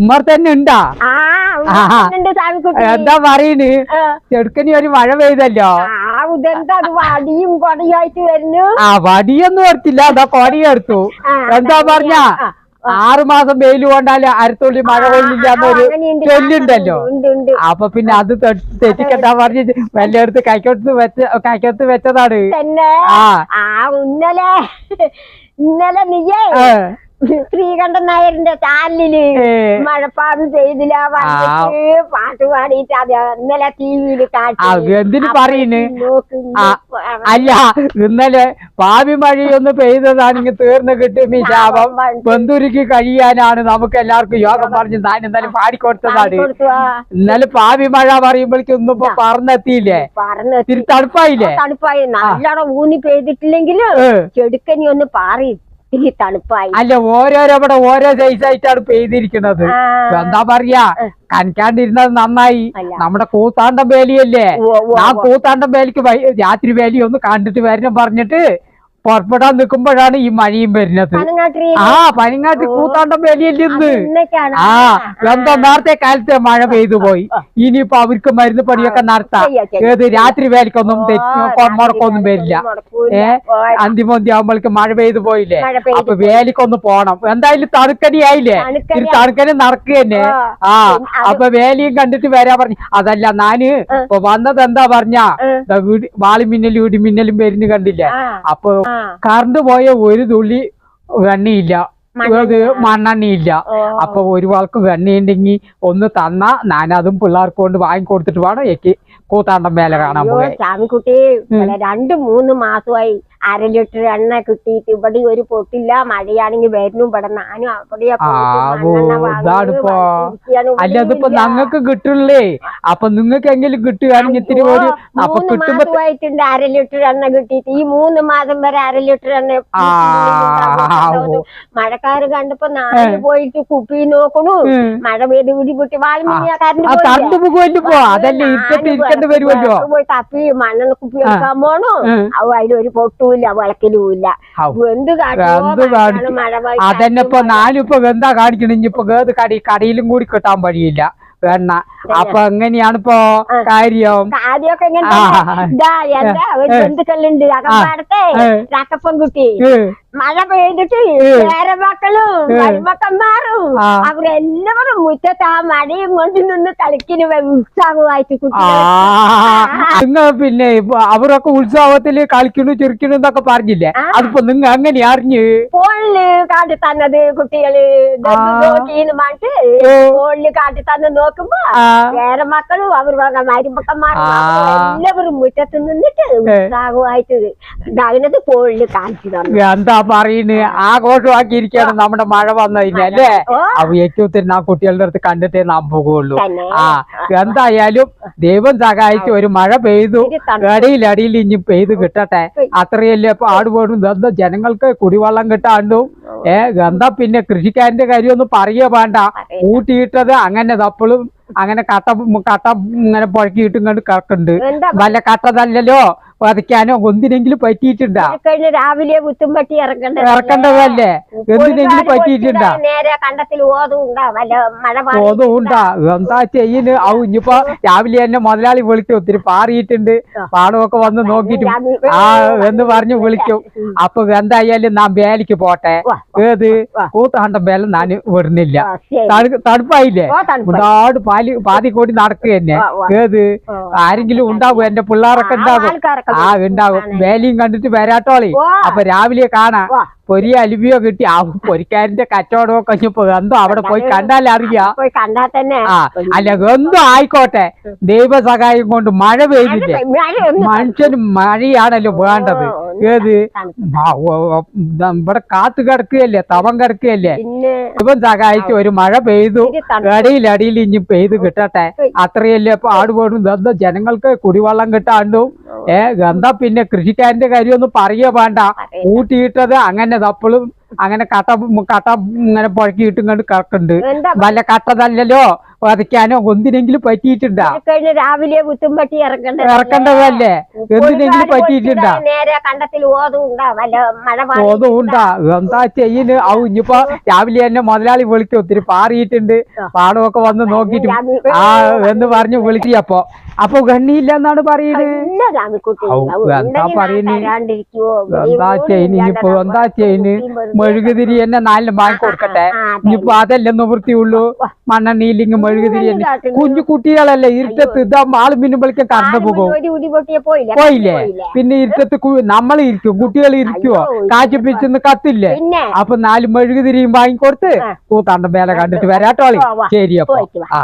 ഉമ്മർ തന്നെ ഉണ്ടാ എന്താ പറയണ്? ചെടുക്കനി ഒരു മഴ പെയ്തല്ലോ? വടിയും കൊടിയായിട്ട് വരുന്നു? ആ വടിയൊന്നും എടുത്തില്ല. അതാ കൊടി എടുത്തു. എന്താ പറഞ്ഞ? ആറുമാസം ആറു മാസം വെയിൽ കൊണ്ടാൽ അരത്തുള്ളി മഴ കൊള്ളില്ല എന്നൊരു അങ്ങനെയുണ്ട്. ചൊല്ലുണ്ടല്ലോ. അപ്പൊ പിന്നെ അത് തെറ്റിക്കെട്ടാ പറഞ്ഞ് വല്ലയിടത്ത് കൈക്കോട്ട് വെച്ച കൈക്കോട്ട് വെച്ചതാണ്. ആ. ഇന്നലെ ഇന്നലെ നീയേ ശ്രീകണ്ഠൻ നായരിന്റെ ചാനലിൽ. മഴപ്പാട് ചെയ്തില്ല പാട്ട് പാടിയിട്ട് അത് ഇന്നലെ ടി എന്തിനു പറയുന്നു? അല്ല ഇന്നലെ പാവി മഴയൊന്ന് പെയ്തതാണെങ്കിൽ തീർന്നു കിട്ടും ഈ ശാപം. ബന്ധുരിക്ക് കഴിയാനാണ് നമുക്ക് എല്ലാവർക്കും യോഗം പറഞ്ഞു ഞാൻ ഇന്നലെ പാടിക്കൊടുത്തതാണ് ഇന്നലെ പാവി മഴ പറയുമ്പോഴേക്കും ഒന്നും ഇപ്പൊ ഇത്തിരി തണുപ്പായില്ലേ? തണുപ്പായി. നല്ലോണം ഊന്നി പെയ്തിട്ടില്ലെങ്കിലും ചെടുക്കനി ഒന്ന് പാറി. തണുപ്പായി. അല്ല ഓരോരോ ഇവിടെ ഓരോ സൈസ് ആയിട്ടാണ് പെയ്തിരിക്കുന്നത്. എന്താ പറയാ? കനക്കാണ്ടിരുന്നത് നന്നായി. നമ്മുടെ കൂത്താണ്ടം വേലിയല്ലേ? ആ കൂത്താണ്ടം വേലിക്ക് രാത്രി വേലി ഒന്ന് കണ്ടിട്ട് വരണം പറഞ്ഞിട്ട് പുറപ്പെടാൻ നിൽക്കുമ്പോഴാണ് ഈ മഴയും വരുന്നത്. ആ പനിങ്ങാട്ടി കൂത്താണ്ടം വേലിയല്ലേ ഇന്ന് ഇന്നൊക്കെയാണ് ആ എന്താ നേരത്തെ കാലത്തെ മഴ പെയ്തു പോയി. ഇനിയിപ്പോ അവർക്ക് മരുന്ന് പണിയൊക്കെ നടത്താം. ഏത് രാത്രി വേലിക്കൊന്നും മുടക്കൊന്നും വരില്ല. ഏ അന്തിമന്തി ആവുമ്പോഴേക്ക് മഴ പെയ്തു പോയില്ലേ? അപ്പൊ വേലിക്കൊന്ന് പോണം. എന്തായാലും തണുക്കടി ആയില്ലേ തണുക്കടി ഇത്തിരി തണുക്കനി നടക്കുക തന്നെ ആ. അപ്പൊ വേലിയും കണ്ടിട്ട് വരാ പറഞ്ഞു. അതല്ല ഞാൻ ഇപ്പൊ വന്നത് എന്താ പറഞ്ഞ മിന്നലും വാളിമിന്നലും ഇടിമിന്നലും വരുന്നു കണ്ടില്ലേ? അപ്പൊ. കറണ്ട് പോയ ഒരു തുള്ളി വെണ്ണയില്ല. മണ്ണെണ്ണയില്ല. അപ്പൊ ഒരു വാൾക്ക് വെണ്ണയുണ്ടെങ്കിൽ ഒന്ന് തന്ന ഞാനതും പിള്ളേർക്ക് കൊണ്ട് വാങ്ങിക്കൊടുത്തിട്ട് വേണം എനിക്ക് കൂത്താണ്ടം മേലെ കാണാൻ പോയി സ്വാമിക്കുട്ടി രണ്ട് മൂന്ന് മാസമായി അര ലിറ്റർ എണ്ണ കിട്ടിയിട്ട് ഇവിടെ ഒരു പൊട്ടില്ല മഴയാണെങ്കിൽ വരുന്നു ഇവിടെ ഞാനും ഇതാണിപ്പോ. അല്ല അതിപ്പോ ഞങ്ങൾക്ക് കിട്ടുള്ളേ. അപ്പൊ നിങ്ങൾക്ക് എങ്കിലും കിട്ടുകയാണെങ്കിൽ ഇത്തിരി ഒരു അപ്പൊ കിട്ടുമ്പോയിട്ടുണ്ട് അര ലിറ്റർ എണ്ണ കിട്ടിയിട്ട്. ഈ മൂന്ന് മാസം വരെ അര ലിറ്റർ എണ്ണ. മഴക്കാര് കണ്ടപ്പോ നാല് പോയിട്ട് കുപ്പി നോക്കണു. മഴ പെയ്ത് പിടിപൊട്ടി. വാൽമീനിയാക്കാരന് ആ കറണ്ട് പോകുമല്ലോ പോ. അതല്ലേ ഇരുട്ടത്ത് ഇരിക്കേണ്ടി വരുമല്ലോ. പോയി തപ്പി മണ്ണെണ്ണ കുപ്പി എടുക്കാൻ പോണു. അതിലൊരു അവ പൊട്ടുമില്ല വിളക്കിലുമില്ല. എന്ത് അതന്നെ ഇപ്പൊ ഞാനിപ്പോ എന്താ കാണിക്കണ? ഇനിയിപ്പോ ഏത് കടി കടയിലും കൂടി കിട്ടാൻ വഴിയില്ല. വേണ്ട. അപ്പൊ എങ്ങനെയാണ് ഇപ്പൊ കാര്യം? കാര്യമൊക്കെ ബന്ധുക്കളുണ്ട്. അകപ്പാടത്തെ. രാക്കപ്പൻകുട്ടി മഴ പെയ്തിട്ട് വേറെ മക്കളും മരുമക്കന്മാരും. അവരെല്ലാവരും മുറ്റത്ത് ആ മഴയും കൊണ്ട് നിന്ന് കളിക്കിന് ഉത്സാഹമായിട്ട് പിന്നെ ഇപ്പൊ അവരൊക്കെ ഉത്സാഹത്തിൽ കളിക്കണു ചിരിക്കണു എന്നൊക്കെ പറഞ്ഞില്ലേ. അതിപ്പോ നിങ്ങ അങ്ങനെ അറിഞ്ഞ് ഫോണിൽ കാട്ടി തന്നത് കുട്ടികൾ നോക്കിന്ന് പറഞ്ഞിട്ട്. ഫോണിൽ കാട്ടി തന്ന് നോക്കുമ്പോ. വേറെ മക്കളും അവർ മരുമക്കന്മാരും. എല്ലാവരും മുറ്റത്ത് നിന്നിട്ട് ഉത്സാഹമായിട്ട് ഫോണിൽ കാണിച്ചു തന്നു എന്താ പറയുന്നത് ആഘോഷമാക്കിയിരിക്കാണ് നമ്മുടെ മഴ വന്നതിന് അല്ലേ. അപ്പൊ ഏറ്റവും ആ കുട്ടികളുടെ അടുത്ത് കണ്ടിട്ടേ നാം പോകുള്ളൂ. ആ എന്തായാലും ദൈവം സഹായിച്ച് ഒരു മഴ പെയ്തു. അടിയിൽ ഇനി പെയ്ത് കിട്ടട്ടെ. അത്രയല്ലേ ഇപ്പൊ ആടുപോടും എന്താ ജനങ്ങൾക്ക് കുടിവെള്ളം കിട്ടാണ്ടും ഏ എന്താ പിന്നെ കൃഷിക്കാരന്റെ കാര്യം ഒന്നും പറയേ വേണ്ട. കൂട്ടിയിട്ടത് അങ്ങനെ തപ്പളും അങ്ങനെ കട്ട കട്ട ഇങ്ങനെ പുഴക്കിയിട്ടും കണ്ട് കിടക്കുന്നുണ്ട് നല്ല വല്ല കട്ടതല്ലല്ലോ. പതിക്കാനോ ഒന്നിനെങ്കിലും പറ്റിയിട്ടുണ്ടാ? രാവിലെ കുത്തുമ്പട്ടി ഇറക്കണ്ട ഇറക്കണ്ടതല്ലേ? എന്തിനെങ്കിലും പറ്റിയിട്ടുണ്ടാ? നേരെ കണ്ടത്തിൽ ഓതും ഉണ്ടാ? എന്താ ചെയ്യുന്നു? ആ ഇനിയിപ്പോ രാവിലെ തന്നെ മുതലാളി വിളിക്കും ഒത്തിരി പാറിയിട്ടുണ്ട്. പാടമൊക്കെ വന്ന് നോക്കിട്ട് ആ എന്ന് പറഞ്ഞ് വിളിക്കും. അപ്പൊ എന്തായാലും നാം വേലിക്ക് പോട്ടെ. ഏത്? കൂത്താണ്ടം വേല ഞാൻ വിടുന്നില്ല. തണുപ്പായില്ലേ. ഒരുപാട് പാതി കൂടി നടക്കുക തന്നെ. ഏത്? ആരെങ്കിലും ഉണ്ടാവും? എന്റെ പിള്ളേരൊക്കെ ആൾക്കാരൊക്കെ ആ ഉണ്ടാവും. വേലിയും കണ്ടിട്ട് വരാട്ടോളി. അപ്പൊ രാവിലെ കാണാ. പൊരി അലുവിയോ കിട്ടി. ആ പൊരിക്കാരന്റെ കച്ചവടമോ കഴിഞ്ഞപ്പോ എന്തോ അവിടെ പോയി കണ്ടാലേ അറിയാ. പോയി കണ്ടാ തന്നെ. ആ അല്ല എന്തോ ആയിക്കോട്ടെ. ദൈവ സഹായം കൊണ്ട് മഴ പെയ്തില്ലേ? മനുഷ്യന് മഴയാണല്ലോ വേണ്ടത്. ഏത്? ഇവിടെ കാത്തു കിടക്കുകയല്ലേ തവം കിടക്കുകയല്ലേ? പിന്നെ സഹായിച്ചു ഒരു മഴ പെയ്തു അടിയിൽ അടിയിൽ ഇനി പെയ്ത് കിട്ടട്ടെ. അത്രയല്ലേ ഇപ്പൊ ആടുപോടും എന്താ ജനങ്ങൾക്ക് കുടിവെള്ളം കിട്ടാണ്ടും ഏ എന്താ പിന്നെ കൃഷിക്കാരന്റെ കാര്യമൊന്നും ഒന്നും പറയേ വേണ്ട. കൂട്ടിയിട്ടത് അങ്ങനെ തപ്പളും അങ്ങനെ കട്ട കട്ട ഇങ്ങനെ പുഴക്കിയിട്ട് ഇങ്ങോട്ട് കിടക്കുന്നുണ്ട്. വല്ല കട്ടതല്ലല്ലോ വതയ്ക്കാനോ ഒന്നിനെങ്കിലും പറ്റിയിട്ടുണ്ടാ? രാവിലെ കുത്തുമ്പട്ടി ഇറക്കണ്ട ഇറക്കേണ്ടതല്ലേ? എന്തിനെങ്കിലും പറ്റിയിട്ടുണ്ടാ? നേരെ കണ്ടത്തിൽ ഓതും ഉണ്ടാ എന്താ ചെയ്യുന്നു ആ ഇനിയിപ്പോ രാവിലെ തന്നെ മുതലാളി വിളിക്കും ഒത്തിരി പാറിയിട്ടുണ്ട്. പാടമൊക്കെ വന്ന് നോക്കിയിട്ട് ആ എന്ന് പറഞ്ഞു വിളിച്ചപ്പോ അപ്പൊ ഗണ്ണിയില്ല എന്നാണ് പറയുന്നത് എന്താ ചെയ്യുന്നു മെഴുകുതിരി തന്നെ നാലിലും വാങ്ങി കൊടുക്കട്ടെ ഇനിയിപ്പോ അതല്ലേ നിവൃത്തിയുള്ളൂ മണ്ണെണ്ണയില്ലെങ്കിൽ മെഴുകുതിരി തന്നെ കുഞ്ഞു കുട്ടികളല്ലേ ഇരുട്ടത്ത് ഇതാ ആൾ മിന്നുമ്പോഴേക്കും കറണ്ട് പോകും പോയില്ല പിന്നെ ഇരുട്ടത്ത് നമ്മൾ ഇരിക്കും കുട്ടികൾ ഇരിക്കുവോ കാച്ചിപ്പിച്ചെന്ന് കത്തില്ലേ അപ്പൊ നാല് മെഴുകുതിരിയും വാങ്ങിക്കൊടുത്ത്. കൂത്താണ്ട മേലെ കണ്ടിട്ട് വരാട്ടോളി. ശരി അപ്പൊ ആ